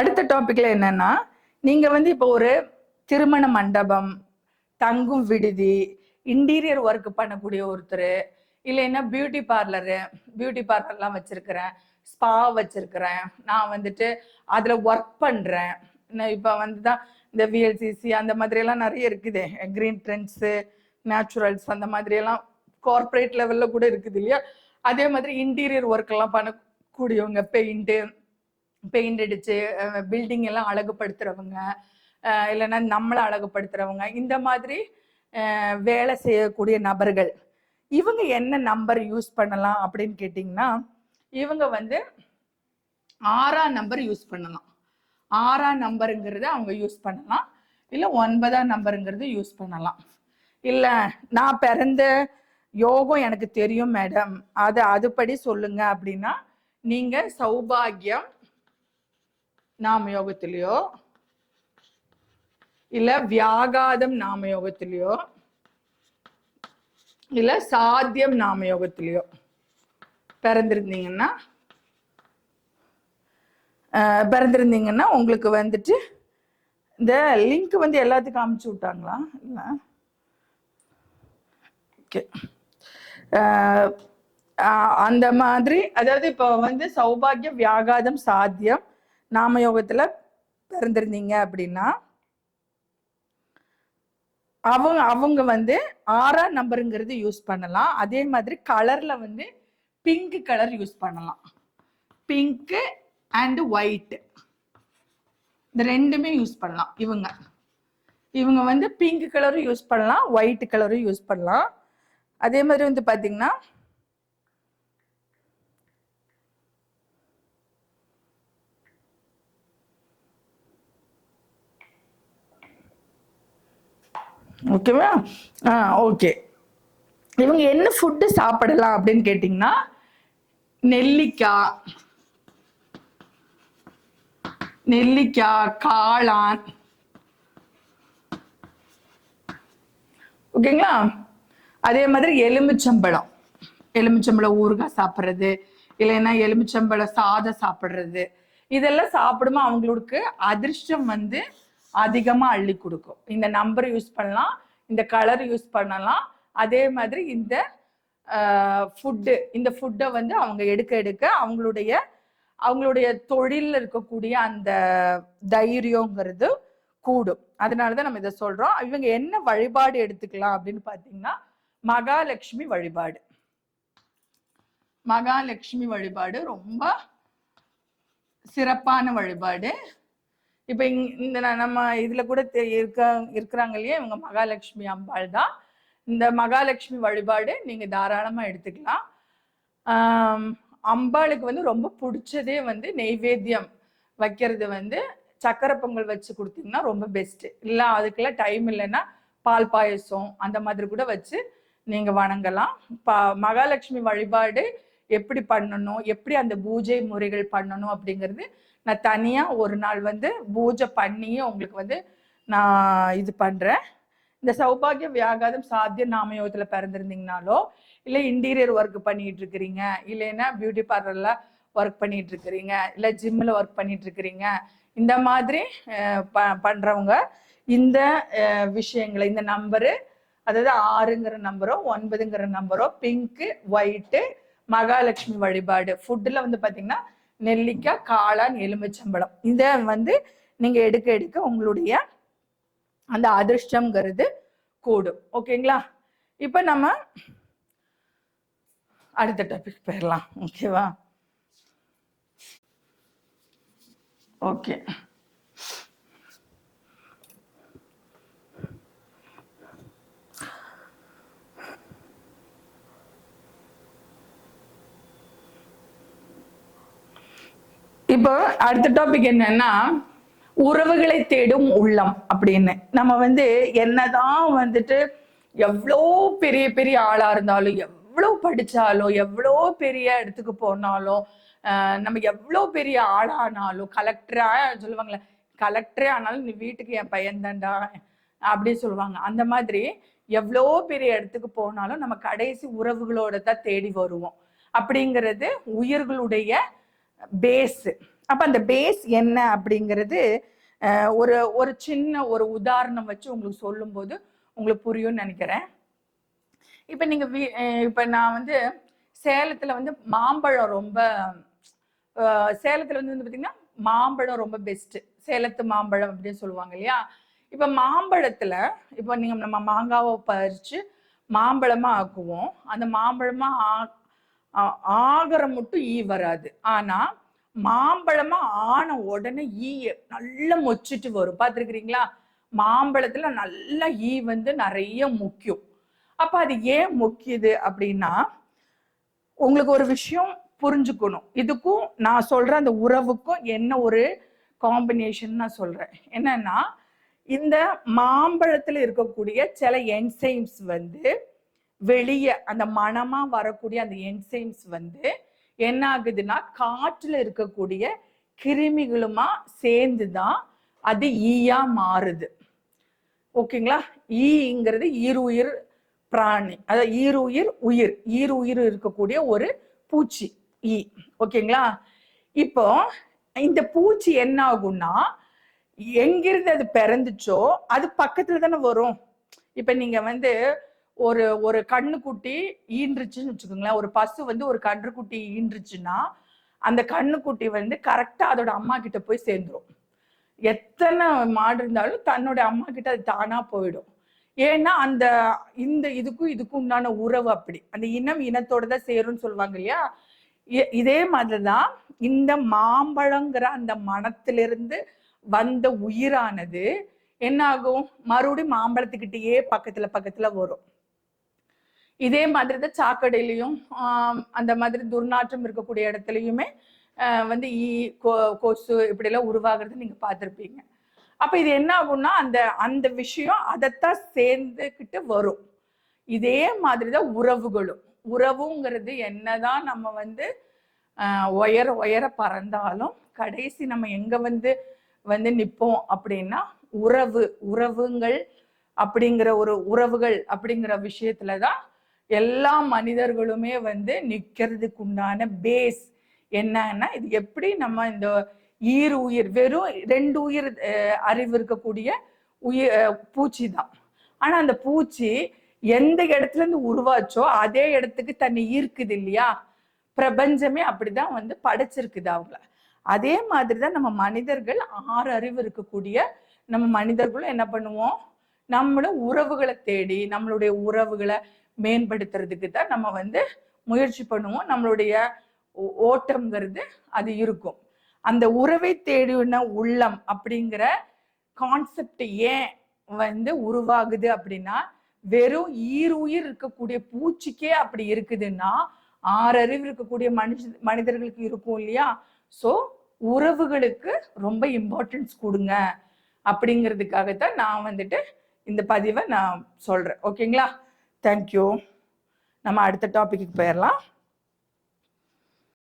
அடுத்த டாபிக்ல என்னன்னா நீங்க வந்து இப்போ ஒரு திருமண மண்டபம் தங்கும் விடுதி இன்டீரியர் ஒர்க் பண்ணக்கூடிய ஒருத்தர் இல்லைன்னா பியூட்டி பார்லரு பியூட்டி பார்லர்லாம் வச்சிருக்கிறேன் ஸ்பா வச்சிருக்கிறேன் நான் வந்துட்டு அதுல ஒர்க் பண்றேன். நான் இப்போ வந்து தான் இந்த விஎல்சிசி அந்த மாதிரியெல்லாம் நிறைய இருக்குது. கிரீன் ட்ரெண்ட்ஸு நேச்சுரல்ஸ் அந்த மாதிரியெல்லாம் கார்பரேட் கார்ப்பரேட் கூட இருக்குது இல்லையா? அதே மாதிரி இன்டீரியர் ஒர்க் எல்லாம் பண்ணக்கூடியவங்க பெயிண்ட்டு பெயிண்ட் அடிச்சு பில்டிங் எல்லாம் அழகுபடுத்துறவங்க இல்லைன்னா நம்மளை அழகுபடுத்துறவங்க இந்த மாதிரி வேலை செய்யக்கூடிய நபர்கள். இவங்க என்ன நம்பர் யூஸ் பண்ணலாம் அப்படின்னு கேட்டிங்கன்னா இவங்க வந்து ஆறாம் நம்பர் யூஸ் பண்ணலாம். ஆறாம் நம்பருங்கிறத அவங்க யூஸ் பண்ணலாம். இல்லை ஒன்பதாம் நம்பருங்கிறது யூஸ் பண்ணலாம். இல்லை நான் பிறந்த யோகம் எனக்கு தெரியும் மேடம் அது அதுபடி சொல்லுங்க அப்படின்னா நீங்கள் சௌபாகியம் நாம யோகத்திலேயோ இல்ல வியாகாதம் நாம யோகத்திலேயோ இல்ல சாத்தியம் நாம யோகத்திலேயோ பிறந்திருந்தீங்கன்னா பிறந்திருந்தீங்கன்னா உங்களுக்கு வந்துட்டு இந்த லிங்க் வந்து எல்லாத்துக்கும் அமுச்சு விட்டாங்களா? இல்லை. ஓகே அந்த மாதிரி அதாவது இப்போ வந்து சௌபாகியம் வியாகாதம் சாத்தியம் நாமயோகத்தில் பிறந்திருந்தீங்க அப்படின்னா அவங்க அவங்க வந்து ஆறாம் நம்பருங்கிறது யூஸ் பண்ணலாம். அதே மாதிரி கலர்ல வந்து பிங்க் கலர் யூஸ் பண்ணலாம். பிங்க்கு அண்ட் ஒயிட் இந்த ரெண்டுமே யூஸ் பண்ணலாம். இவங்க இவங்க வந்து பிங்க் கலரும் யூஸ் பண்ணலாம் ஒயிட் கலரும் யூஸ் பண்ணலாம். அதே மாதிரி வந்து பார்த்தீங்கன்னா ஓகேவா ஆ ஓகே இவங்க என்ன ஃபுட்டு சாப்பிடலாம் அப்படின்னு கேட்டிங்கன்னா நெல்லிக்காய் நெல்லிக்காய் காளான். ஓகேங்களா அதே மாதிரி எலுமிச்சம்பழம். எலுமிச்சம்பழம் ஊறுகாய் சாப்பிட்றது இல்லைன்னா எலுமிச்சம்பழம் சாதம் சாப்பிட்றது. இதெல்லாம் சாப்பிடுமா அவங்களுக்கு அதிர்ஷ்டம் வந்து அதிகமாக அள்ளி கொடுக்கும். இந்த நம்பர் யூஸ் பண்ணலாம் இந்த கலர் யூஸ் பண்ணலாம். அதே மாதிரி இந்த ஃபுட்டு இந்த ஃபுட்டை வந்து அவங்க எடுக்க எடுக்க அவங்களுடைய அவங்களுடைய தொழிலில் இருக்கக்கூடிய அந்த தைரியங்கிறது கூடும். அதனால தான் நம்ம இதை சொல்கிறோம் இவங்க என்ன வழிபாடு எடுத்துக்கலாம் அப்படின்னு பார்த்தீங்கன்னா மகாலட்சுமி வழிபாடு. மகாலட்சுமி வழிபாடு ரொம்ப சிறப்பான வழிபாடு. இப்ப இந்த நம்ம இதுல கூட தெ- இருக்க இருக்கிறாங்க இல்லையா? இவங்க மகாலட்சுமி அம்பாள் தான். இந்த மகாலட்சுமி வழிபாடு நீங்க தாராளமா எடுத்துக்கலாம். அம்பாளுக்கு வந்து ரொம்ப பிடிச்சதே வந்து நெய்வேத்தியம் வைக்கிறது வந்து சக்கரை பொங்கல் வச்சு கொடுத்தீங்கன்னா ரொம்ப பெஸ்ட் இல்லை அதுக்கெல்லாம் டைம் இல்லைன்னா பால் பாயசம் அந்த மாதிரி கூட வச்சு நீங்க வணங்கலாம். பா மகாலட்சுமி வழிபாடு எப்படி பண்ணணும் எப்படி அந்த பூஜை முறைகள் பண்ணணும் அப்படிங்கிறது நான் தனியா ஒரு நாள் வந்து பூஜை பண்ணியே உங்களுக்கு வந்து நான் இது பண்றேன். இந்த சௌபாகிய வியாகாதம் சாத்திய நாமயோகத்துல பிறந்திருந்தீங்கனாலோ இல்லை இன்டீரியர் ஒர்க் பண்ணிட்டு இருக்கிறீங்க இல்லைன்னா பியூட்டி பார்லர்ல ஒர்க் பண்ணிட்டு இருக்கிறீங்க இல்லை ஜிம்மில் ஒர்க் பண்ணிட்டு இருக்கிறீங்க இந்த மாதிரி ப- பண்றவங்க இந்த விஷயங்களை இந்த நம்பரு அதாவது ஆறுங்கிற நம்பரோ ஒன்பதுங்கிற நம்பரோ பிங்க்கு ஒயிட்டு மகாலட்சுமி வழிபாடு. ஃபுட்டில் வந்து பார்த்தீங்கன்னா நெல்லிக்காய் காளான் எலுமிச்சம்பழம். இதை வந்து நீங்கள் எடுக்க எடுக்க உங்களுடைய அந்த அதிர்ஷ்டம்ங்கிறது கூடும். ஓகேங்களா இப்போ நம்ம அடுத்த டாபிக் போயிடலாம். ஓகேவா ஓகே இப்போ அடுத்த டாபிக் என்னன்னா உறவுகளை தேடும் உள்ளம் அப்படின்னு. நம்ம வந்து என்னதான் வந்துட்டு எவ்வளோ பெரிய பெரிய ஆளா இருந்தாலும் எவ்வளோ படிச்சாலும் எவ்வளோ பெரிய இடத்துக்கு போனாலும் நம்ம எவ்வளோ பெரிய ஆளானாலும் கலெக்டரா சொல்லுவாங்களே கலெக்டரே ஆனாலும் நீ வீட்டுக்கு என் பையன் தான்டா அப்படி சொல்லுவாங்க. அந்த மாதிரி எவ்வளோ பெரிய இடத்துக்கு போனாலும் நம்ம கடைசி உறவுகளோட தான் தேடி வருவோம். அப்படிங்கிறது உயிர்களுடைய பேஸ் அப்போ அந்த பேஸ் என்ன அப்படிங்கிறது ஒரு ஒரு சின்ன ஒரு உதாரணம் வச்சு உங்களுக்கு சொல்லும்போது உங்களுக்கு புரியும்னு நினைக்கிறேன். இப்போ நீங்கள் வீ- இப்போ நான் வந்து சேலத்தில் வந்து மாம்பழம் ரொம்ப சேலத்தில் வந்து வந்து பார்த்திங்கன்னா மாம்பழம் ரொம்ப பெஸ்ட்டு சேலத்து மாம்பழம் அப்படின்னு சொல்லுவாங்க இல்லையா? இப்போ மாம்பழத்தில் இப்போ நீங்கள் நம்ம மாங்காவை பறித்து மாம்பழமாக ஆக்குவோம். அந்த மாம்பழமாக ஆக் ஆ- ஆகிற மட்டும் ஈ வராது. ஆனா மாம்பழமா ஆன உடனே ஈ நல்லா மொச்சிட்டு வரும். பார்த்துருக்குறீங்களா? மாம்பழத்துல நல்லா ஈ வந்து நிறைய முக்கியம். அப்ப அது ஏன் முக்கியது அப்படின்னா உங்களுக்கு ஒரு விஷயம் புரிஞ்சுக்கணும். இதுக்கும் நான் சொல்ற அந்த உறவுக்கும் என்ன ஒரு காம்பினேஷன் நான் சொல்றேன். என்னன்னா இந்த மாம்பழத்துல இருக்கக்கூடிய சில என்சைம்ஸ் வந்து வெளியே அந்த மனமா வரக்கூடிய அந்த என்சைம்ஸ் வந்து என்ன ஆகுதுன்னா காற்றுல இருக்கக்கூடிய கிருமிகளுமா சேர்ந்து தான் அது ஈயா மாறுது. ஓகேங்களா? ஈங்கிறது ஈருயிர் பிராணி அதாவது ஈருயிர் உயிர் ஈருயிர் இருக்கக்கூடிய ஒரு பூச்சி ஈ. ஓகேங்களா? இப்போ இந்த பூச்சி என்ன ஆகும்னா எங்கிருந்து அது பிறந்துச்சோ அது பக்கத்துல தானே வரும். இப்ப நீங்க வந்து ஒரு ஒரு கண்ணுக்குட்டி ஈன்றுச்சுன்னு வச்சுக்கோங்களேன். ஒரு பசு வந்து ஒரு கன்றுக்குட்டி ஈன்றுச்சுன்னா அந்த கண்ணுக்குட்டி வந்து கரெக்டா அதோட அம்மா கிட்ட போய் சேர்ந்துரும். எத்தனை மாடு இருந்தாலும் தன்னோட அம்மா கிட்ட அது தானா போயிடும். ஏன்னா அந்த இந்த இதுக்கும் இதுக்கும் உண்டான உறவு அப்படி. அந்த இனம் இனத்தோட தான் சேரும்னு சொல்லுவாங்க இல்லையா? இ- இதே மாதிரிதான் இந்த மாம்பழங்கிற அந்த மனத்திலிருந்து வந்த உயிரானது என்ன ஆகும் மறுபடியும் மாம்பழத்துக்கிட்டேயே பக்கத்துல பக்கத்துல வரும். இதே மாதிரி தான் சாக்கடையிலையும் அந்த மாதிரி துர்நாற்றம் இருக்கக்கூடிய இடத்துலையுமே வந்து ஈ கொ- கொசு இப்படியெல்லாம் உருவாகிறது நீங்கள் பார்த்துருப்பீங்க. அப்போ இது என்ன ஆகும்னா அந்த அந்த விஷயம் அதைத்தான் சேர்ந்துக்கிட்டு வரும். இதே மாதிரி தான் உறவுகளும். உறவுங்கிறது என்னதான் நம்ம வந்து உயர உயர பறந்தாலும் கடைசி நம்ம எங்க வந்து வந்து நிற்போம் அப்படின்னா உறவு உறவுங்கள் அப்படிங்கிற ஒரு உறவுகள் அப்படிங்கிற விஷயத்துல தான் எல்லா மனிதர்களுமே வந்து நிற்கிறதுக்கு உண்டான பேஸ் என்னன்னா இது எப்படி நம்ம இந்த ஈர் உயிர் வெறும் ரெண்டு உயிர் அஹ், அறிவு இருக்கக்கூடிய உயிர் பூச்சி தான். ஆனா அந்த பூச்சி எந்த இடத்துல இருந்து உருவாச்சோ அதே இடத்துக்கு தன்னை ஈர்க்குது இல்லையா? பிரபஞ்சமே அப்படிதான் வந்து படைச்சிருக்குது அவங்கள. அதே மாதிரிதான் நம்ம மனிதர்கள் ஆறு அறிவு இருக்கக்கூடிய நம்ம மனிதர்களும் என்ன பண்ணுவோம்? நம்மளும் உறவுகளை தேடி நம்மளுடைய உறவுகளை மேம்படுத்துறதுக்கு தான் நம்ம வந்து முயற்சி பண்ணுவோம். நம்மளுடைய ஓ- ஓட்டம்ங்கிறது அது இருக்கும். அந்த உறவை தேடின உள்ளம் அப்படிங்கிற கான்செப்ட் ஏன் வந்து உருவாகுது அப்படின்னா வெறும் ஈருயிர் இருக்கக்கூடிய பூச்சிக்கே அப்படி இருக்குதுன்னா ஆறறிவு இருக்கக்கூடிய மனுஷ மனிதர்களுக்கு இருக்கும் இல்லையா? ஸோ உறவுகளுக்கு ரொம்ப இம்பார்ட்டன்ஸ் கொடுங்க அப்படிங்கிறதுக்காகத்தான் நான் வந்துட்டு இந்த பதிவை நான் சொல்றேன். ஓகேங்களா தேங்க்யூ நம்ம அடுத்த டாபிக்கு போயிடலாம்